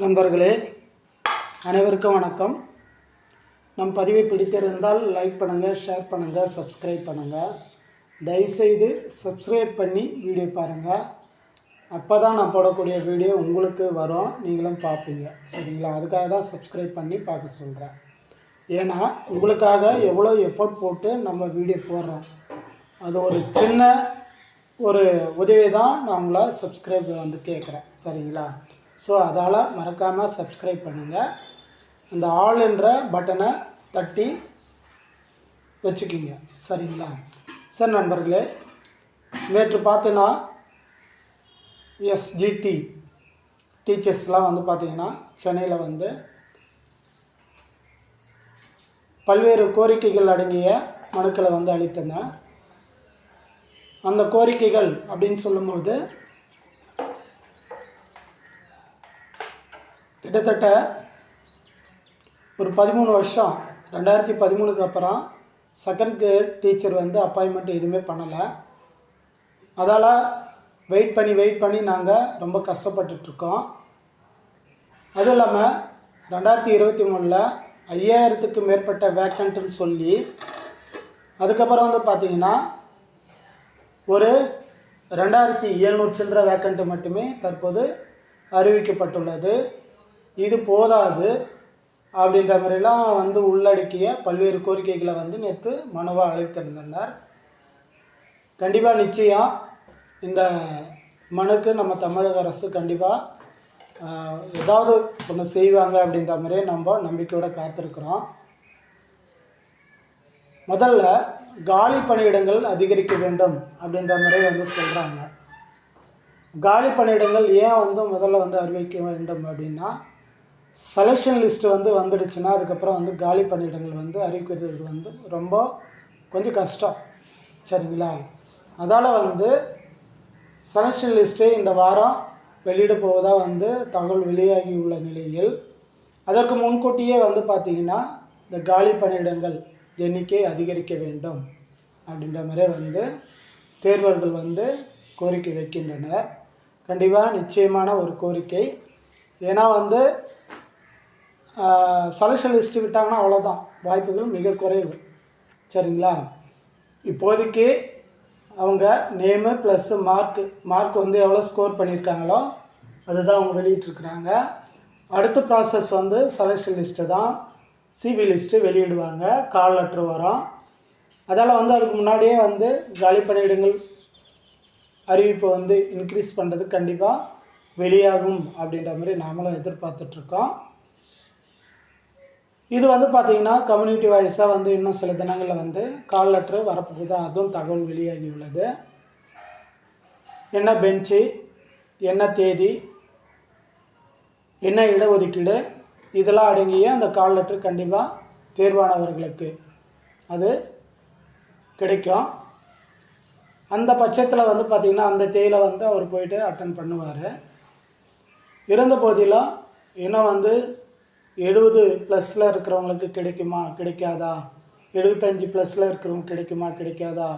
நண்பர்களே அனைவருக்கும் வணக்கம். நம் பதிவை பிடித்திருந்தால் லைக் பண்ணுங்கள் ஷேர் பண்ணுங்கள் சப்ஸ்கிரைப் பண்ணுங்கள் தயவுசெய்து சப்ஸ்கிரைப் பண்ணி வீடியோ பாருங்கள் அப்போ தான் நான் போடக்கூடிய வீடியோ உங்களுக்கு வரும். நீங்களும் பார்ப்பீங்க சரிங்களா? அதுக்காக தான் சப்ஸ்கிரைப் பண்ணி பார்க்க சொல்கிறேன் ஏன்னா உங்களுக்காக எவ்வளோ எஃபோர்ட் போட்டு நம்ம வீடியோ போடுறோம். அது ஒரு சின்ன ஒரு உதவி தான் நான் உங்களை சப்ஸ்கிரைப் வந்து கேட்குறேன். சரிங்களா? ஸோ அதால் மறக்காமல் சப்ஸ்கிரைப் பண்ணுங்கள் அந்த ஆல் என்ற பட்டனை தட்டி வச்சுக்கிங்க. சரிங்களா? சரி நண்பர்களே நேற்று பார்த்தீங்கன்னா எஸ்ஜிடி டீச்சர்ஸ்லாம் வந்து பார்த்தீங்கன்னா சென்னையில் வந்து பல்வேறு கோரிக்கைகள் அடங்கிய மனுக்களை வந்து அளித்தன அந்த கோரிக்கைகள் அப்படின்னு சொல்லும்போது கிட்டத்தட்ட ஒரு பதிமூணு வருஷம் ரெண்டாயிரத்தி பதிமூணுக்கு அப்புறம் செகண்ட் கிரேட் டீச்சர் வந்து அப்பாயின்மெண்ட் எதுவுமே பண்ணலை. அதால் வெயிட் பண்ணி வெயிட் பண்ணி நாங்கள் ரொம்ப கஷ்டப்பட்டுட்ருக்கோம் அதுவும் இல்லாமல் ரெண்டாயிரத்தி இருபத்தி மூணில் ஐயாயிரத்துக்கு மேற்பட்ட வேக்கண்ட்டுன்னு சொல்லி அதுக்கப்புறம் வந்து பார்த்தீங்கன்னா ஒரு ரெண்டாயிரத்தி எழுநூறு சில்லற வேக்கண்ட்டு மட்டுமே தற்போது அறிவிக்கப்பட்டுள்ளது. இது போதாது அப்படின்ற மாதிரிலாம் வந்து உள்ளடக்கிய பல்வேறு கோரிக்கைகளை வந்து நேற்று மனுவாக அழைத்திருந்தனர் கண்டிப்பாக நிச்சயம் இந்த மனுக்கு நம்ம தமிழக அரசு கண்டிப்பாக ஏதாவது ஒன்று செய்வாங்க அப்படின்ற மாதிரியே நம்ம நம்பிக்கையோடு காத்திருக்கிறோம். முதல்ல காலி பணியிடங்கள் அதிகரிக்க வேண்டும் அப்படின்ற மாதிரி வந்து சொல்கிறாங்க காலி பணியிடங்கள் ஏன் வந்து முதல்ல வந்து அறிவிக்க வேண்டும் அப்படின்னா செலெக்ஷன் லிஸ்ட்டு வந்து வந்துடுச்சுன்னா அதுக்கப்புறம் வந்து காலி பணியிடங்கள் வந்து அறிவிக்கிறது வந்து ரொம்ப கொஞ்சம் கஷ்டம். சரிங்களா? அதால் வந்து செலெக்ஷன் லிஸ்ட்டு இந்த வாரம் வெளியிட போவதாக வந்து தகவல் வெளியாகி உள்ள நிலையில் அதற்கு முன்கூட்டியே வந்து பார்த்திங்கன்னா இந்த காலி பணியிடங்கள் எண்ணிக்கை அதிகரிக்க வேண்டும். அப்படின்ற மாதிரியே வந்து தேர்வர்கள் வந்து கோரிக்கை வைக்கின்றனர். கண்டிப்பாக நிச்சயமான ஒரு கோரிக்கை. ஏன்னா வந்து செலெக்ஷன் லிஸ்ட்டு விட்டாங்கன்னா அவ்வளோதான் வாய்ப்புகள் மிக குறைவு. சரிங்களா? இப்போதைக்கு அவங்க நேமு ப்ளஸ்ஸு மார்க்கு மார்க் வந்து எவ்வளோ ஸ்கோர் பண்ணியிருக்காங்களோ அதுதான் அவங்க வெளியிட்ருக்குறாங்க அடுத்த ப்ராசஸ் வந்து செலெக்ஷன் லிஸ்ட்டு தான். சிவி லிஸ்ட்டு வெளியிடுவாங்க. கால் லெட்ரு வரும். அதால் வந்து அதுக்கு முன்னாடியே வந்து காலி பணியிடங்கள் அறிவிப்பை வந்து இன்க்ரீஸ் பண்ணுறது கண்டிப்பாக வெளியாகும் அப்படின்ற மாதிரி நாமளும் எதிர்பார்த்துட்ருக்கோம் இது வந்து பார்த்திங்கன்னா கம்யூனிட்டி வைஸாக வந்து இன்னும் சில தினங்களில் வந்து கால் லெட்ரு வரப்போகுது. அதுவும் தகவல் வெளியாகி உள்ளது. என்ன பெஞ்சு என்ன தேதி என்ன இடஒதுக்கீடு இதெல்லாம் அடங்கிய அந்த கால் லெட்ரு கண்டிப்பாக தேர்வானவர்களுக்கு அது கிடைக்கும். அந்த பட்சத்தில் வந்து பார்த்திங்கன்னா அந்த தேயில வந்து அவர் போயிட்டு அட்டன் பண்ணுவார். இருந்த போதிலும் இன்னும் வந்து எழுபது ப்ளஸில் இருக்கிறவங்களுக்கு கிடைக்குமா கிடைக்காதா? எழுபத்தஞ்சி ப்ளஸில் இருக்கிறவங்க கிடைக்குமா கிடைக்காதா?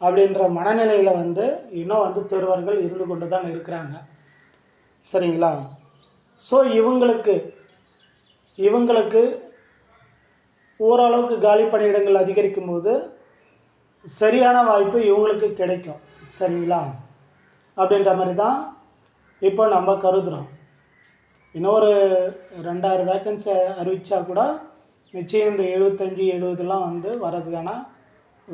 அப்படின்ற மனநிலையில் வந்து இன்னும் வந்து தேர்வர்கள் இருந்து கொண்டு தான் இருக்கிறாங்க. சரிங்களா? ஸோ இவங்களுக்கு இவங்களுக்கு ஓரளவுக்கு காலி பணியிடங்கள் அதிகரிக்கும் போது சரியான வாய்ப்பு இவங்களுக்கு கிடைக்கும். சரிங்களா? அப்படின்ற மாதிரி தான் இப்போ நம்ம கருதுகிறோம் இன்னொரு ரெண்டாயிரம் வேக்கன்சி அறிவித்தா கூட நிச்சயம் இந்த எழுபத்தஞ்சி எழுபதுலாம் வந்து வர்றதுக்கான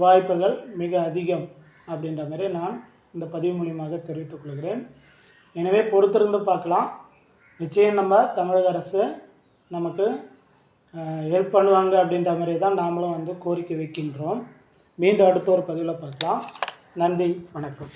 வாய்ப்புகள் மிக அதிகம் அப்படின்ற மாதிரி நான் இந்த பதிவு மூலியமாக தெரிவித்துக் கொள்கிறேன். எனவே பொறுத்திருந்து பார்க்கலாம். நிச்சயம் நம்ம தமிழக அரசு நமக்கு ஹெல்ப் பண்ணுவாங்க அப்படின்ற மாதிரி தான் நாமளும் வந்து கோரிக்கை வைக்கின்றோம். மீண்டும் அடுத்த ஒரு பதிவில் பார்க்கலாம். நன்றி வணக்கம்.